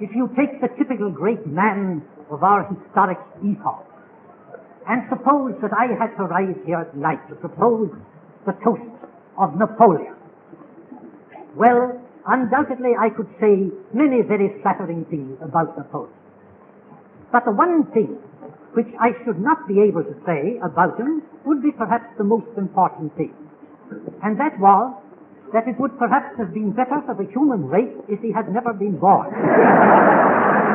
if you take the typical great man of our historic epoch, and suppose that I had to rise here at night to propose the toast of Napoleon, well, undoubtedly I could say many very flattering things about Napoleon. But the one thing which I should not be able to say about him would be perhaps the most important thing. And that was that it would perhaps have been better for the human race if he had never been born.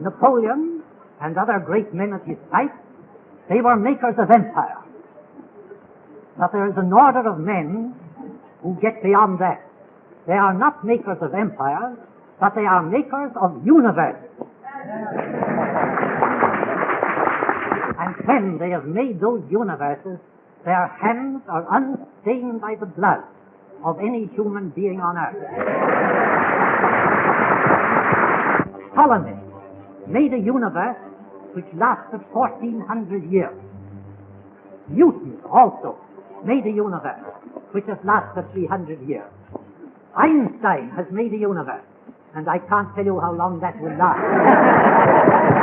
Napoleon and other great men of his type, they were makers of empire. But there is an order of men who get beyond that. They are not makers of empires, but they are makers of universes. And when they have made those universes, their hands are unstained by the blood of any human being on earth. Ptolemy made a universe which lasted 1400 years. Newton also made a universe which has lasted 300 years. Einstein has made a universe, and I can't tell you how long that will last.